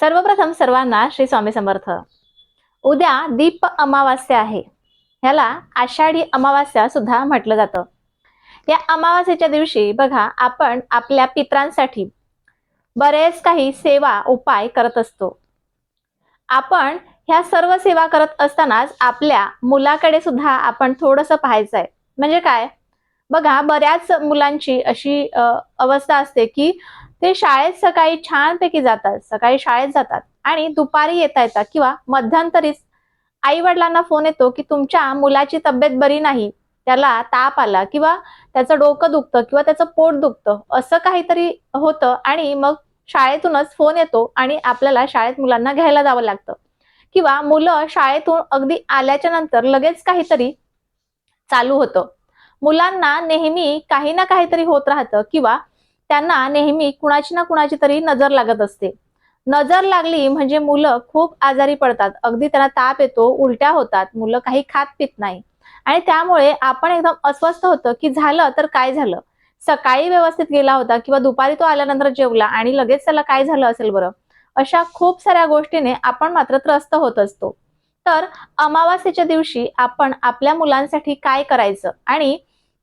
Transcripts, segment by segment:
सर्वप्रथम सर्वांना श्री स्वामी समर्थ. उद्या दीप अमावास्या आहे. ह्याला आषाढी अमावास्या सुद्धा म्हटलं जातं. या अमावास्येच्या दिवशी बघा आपण आपल्या पित्रांसाठी बरेच काही सेवा उपाय करत असतो. आपण ह्या सर्व सेवा करत असतानाच आपल्या मुलाकडे सुद्धा आपण थोडंसं पाहायचं आहे म्हणजे काय? बघा बऱ्याच मुलांची अशी अवस्था असते की ते शाळेत सकाळी छानपैकी जातात सकाळी शाळेत जातात आणि दुपारी येता येतात किंवा मध्यंतरीच आई वडिलांना फोन येतो की तुमच्या मुलाची तब्येत बरी नाही त्याला ताप आला किंवा त्याचं डोकं दुखतं किंवा त्याचं पोट दुखतं असं काहीतरी होतं आणि मग शाळेतूनच फोन येतो आणि आपल्याला शाळेत मुलांना घ्यायला जावं लागतं. किंवा मुलं शाळेतून अगदी आल्याच्यानंतर लगेच काहीतरी चालू होतं. मुलांना नेहमी काही ना काहीतरी होत राहतं किंवा त्यांना नेहमी कुणाची ना कुणाची तरी नजर लागत असते. नजर लागली म्हणजे मुलं खूप आजारी पडतात. अगदी त्यांना ताप येतो उलट्या होतात मुलं काही खात पित नाही. आणि त्यामुळे आपण एकदम अस्वस्थ होतं की झालं तर काय झालं? सकाळी व्यवस्थित गेला होता किंवा दुपारी तो आल्यानंतर जेवला आणि लगेच त्याला काय झालं असेल बरं? अशा खूप साऱ्या गोष्टीने आपण मात्र त्रस्त होत असतो. तर अमावास्येच्या दिवशी आपण आपल्या मुलांसाठी काय करायचं? आणि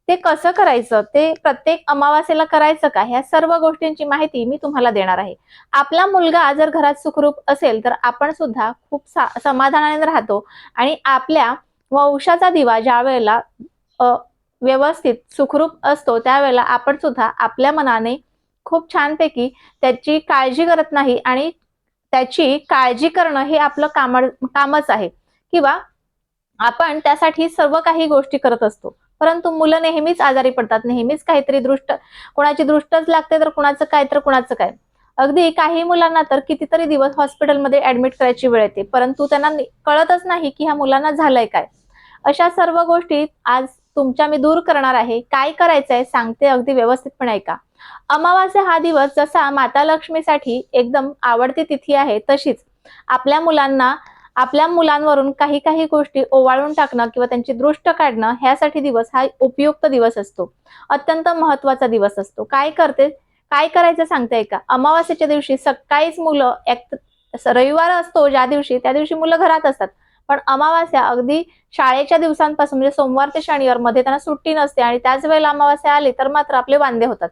ते कसं करायचं? ते प्रत्येक अमावास्येला करायचं का? ह्या सर्व गोष्टींची माहिती मी तुम्हाला देणार आहे. आपला मुलगा जर घरात सुखरूप असेल तर आपण सुद्धा खूप समाधानाने राहतो. आणि आपल्या वंशाचा दिवा ज्या वेळेला व्यवस्थित सुखरूप असतो त्यावेळेला आपण सुद्धा आपल्या मनाने खूप छानपैकी त्याची काळजी करत नाही आणि त्याची काळजी करणं हे आपलं काम कामच आहे. किंवा आपण त्यासाठी सर्व काही गोष्टी करत असतो. परंतु मुलं नेहमीच आजारी पडतात नेहमीच काहीतरी दृष्ट कोणाची दृष्टच लागते तर कुणाचं काय तर कुणाचं काय. अगदी काही मुलांना तर कितीतरी दिवस हॉस्पिटलमध्ये ऍडमिट करायची वेळ येते परंतु त्यांना कळतच नाही की ह्या मुलांना झालंय काय. अशा सर्व गोष्टी आज तुमच्या मी दूर करणार आहे. काय करायचंय सांगते अगदी व्यवस्थितपणे ऐका. अमावास्या हा दिवस जसा माता लक्ष्मीसाठी एकदम आवडती तिथी आहे तशीच आपल्या मुलांना आपल्या मुलांवरून काही काही गोष्टी ओवाळून टाकणं किंवा त्यांची दृष्ट काढणं ह्यासाठी दिवस हा उपयुक्त दिवस असतो. अत्यंत महत्त्वाचा दिवस असतो. काय करते? काय करायचं सांगते का अमावास्याच्या दिवशी सकाळीच मुलं एक रविवार असतो ज्या दिवशी त्या दिवशी मुलं घरात असतात. पण अमावास्या अगदी शाळेच्या दिवसांपासून म्हणजे सोमवार ते शनिवारमध्ये त्यांना सुट्टी नसते आणि त्याच वेळेला अमावास्या आली तर मात्र आपले वांदे होतात.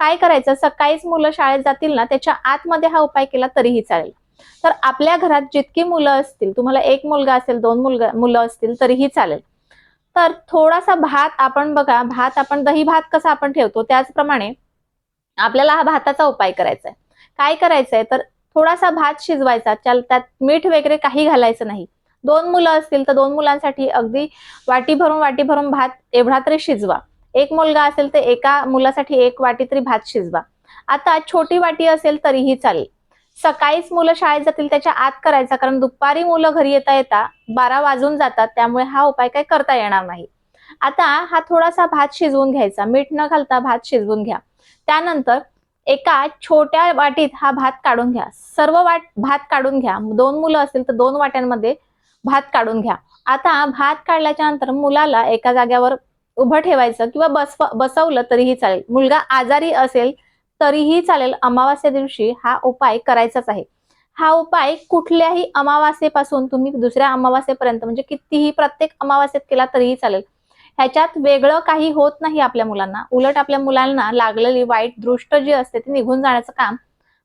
काय करायचं? सकाळीच मुलं शाळेत जातील ना त्याच्या आतमध्ये हा उपाय केला तरीही चालेल. तर आपल्या घरात जितकी मुलं असतील तुम्हाला एक मुलगा असेल दोन मुलगा मुलं असतील तरीही चालेल. तर थोडासा भात आपण बघा भात आपण दही भात कसा आपण ठेवतो त्याचप्रमाणे आपल्याला हा भाताचा उपाय करायचा आहे काय करायचंय? तर थोडासा भात शिजवायचा त्यात मीठ वगैरे काही घालायचं नाही. दोन मुलं असतील तर दोन मुलांसाठी अगदी वाटी भरून वाटी भरून भात एवढा तरी शिजवा. एक मुलगा असेल तर एका मुलासाठी एक वाटी तरी भात शिजवा. आता छोटी वाटी असेल तरीही चालेल. सकाळीच मुलं शाळेत जातील त्याच्या आत करायचा कारण दुपारी मुलं घरी येता येता बारा वाजून जातात त्यामुळे हा उपाय काही करता येणार नाही. आता हा थोडासा भात शिजवून घ्यायचा मीठ न घालता भात शिजवून घ्या. त्यानंतर एका छोट्या वाटीत हा भात काढून घ्या. सर्व वाट भात काढून घ्या. दोन मुलं असतील तर दोन वाट्यांमध्ये भात काढून घ्या. आता भात काढल्याच्या नंतर मुलाला एका जाग्यावर उभं ठेवायचं किंवा बसव बसवलं तरीही चालेल. मुलगा आजारी असेल तरीही चालेल अमावास्या दिवशी हा उपाय करायचाच आहे. हा उपाय कुठल्याही अमावास्येपासून तुम्ही दुसऱ्या अमावास्येपर्यंत म्हणजे कितीही प्रत्येक अमावास्येत केला तरीही चालेल. ह्याच्यात वेगळं काही होत नाही आपल्या मुलांना. उलट आपल्या मुलांना लागलेली वाईट दृष्ट जी असते ती निघून जाण्याचं काम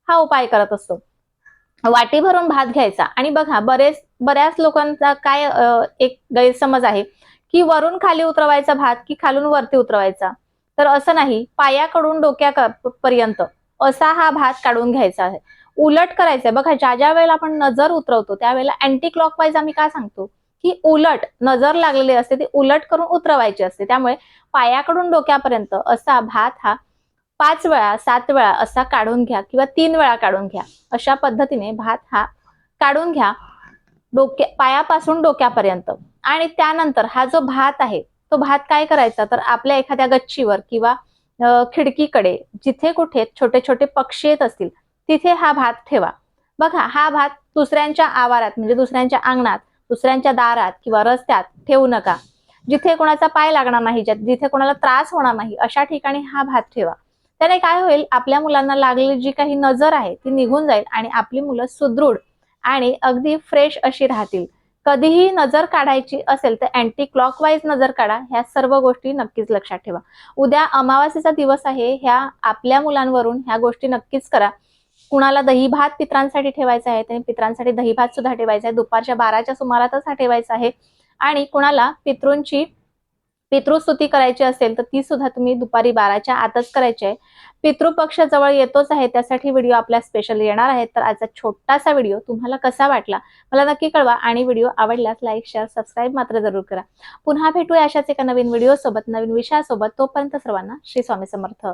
हा उपाय करत असतो. वाटी भरून भात घ्यायचा. आणि बघा बरेच बऱ्याच लोकांचा काय एक गैरसमज आहे की वरून खाली उतरवायचा भात की खालून वरती उतरवायचा. तर असं नाही पायाकडून डोक्या पर्यंत असा हा भात काढून घ्यायचा आहे. उलट करायचं आहे बघा ज्या ज्या वेळेला आपण नजर उतरवतो त्यावेळेला अँटी क्लॉकवाईज आम्ही काय सांगतो? की उलट नजर लागलेली असते ती उलट करून उतरवायची असते. त्यामुळे पायाकडून डोक्यापर्यंत असा भात हा पाच वेळा सात वेळा असा काढून घ्या किंवा तीन वेळा काढून घ्या. अशा पद्धतीने भात हा काढून घ्या डोक्या पायापासून डोक्यापर्यंत. आणि त्यानंतर हा जो भात आहे तो भात काय करायचा? तर आपल्या एखाद्या गच्चीवर किंवा खिडकीकडे जिथे कुठे छोटे छोटे पक्षी येत असतील तिथे हा भात ठेवा. बघा हा भात दुसऱ्यांच्या आवारात म्हणजे दुसऱ्यांच्या अंगणात दुसऱ्यांच्या दारात किंवा रस्त्यात ठेवू नका. जिथे कोणाचा पाय लागणार नाही जिथे कोणाला त्रास होणार नाही अशा ठिकाणी हा भात ठेवा. त्याने काय होईल? आपल्या मुलांना लागलेली जी काही नजर आहे ती निघून जाईल आणि आपली मुलं सुदृढ आणि अगदी फ्रेश अशी राहतील. कधीही नजर काढायची असेल तर अँटी क्लॉकवाईज नजर काढा. ह्या सर्व गोष्टी नक्कीच लक्षात ठेवा. उद्या अमावास्येचा दिवस आहे. ह्या आपल्या मुलांवरून ह्या गोष्टी नक्कीच करा. कुणाला दही भात पित्रांसाठी ठेवायचा आहे त्यांनी पित्रांसाठी दही भात सुद्धा ठेवायचा आहे. दुपारच्या बाराच्या सुमारातच हा ठेवायचा आहे. आणि कुणाला पितृंची पितृस्तुती करायची असेल तर ती सुद्धा तुम्ही दुपारी बाराच्या आतच करायची आहे. पितृपक्ष जवळ येतोच आहे त्यासाठी व्हिडिओ आपल्या स्पेशल येणार आहेत. तर आजचा छोटासा व्हिडिओ तुम्हाला कसा वाटला? मला नक्की कळवा आणि व्हिडिओ आवडल्यास लाईक शेअर सबस्क्राईब मात्र जरूर करा. पुन्हा भेटूया अशाच एका नवीन व्हिडिओ सोबत नवीन विषयासोबत. तोपर्यंत सर्वांना श्री स्वामी समर्थ.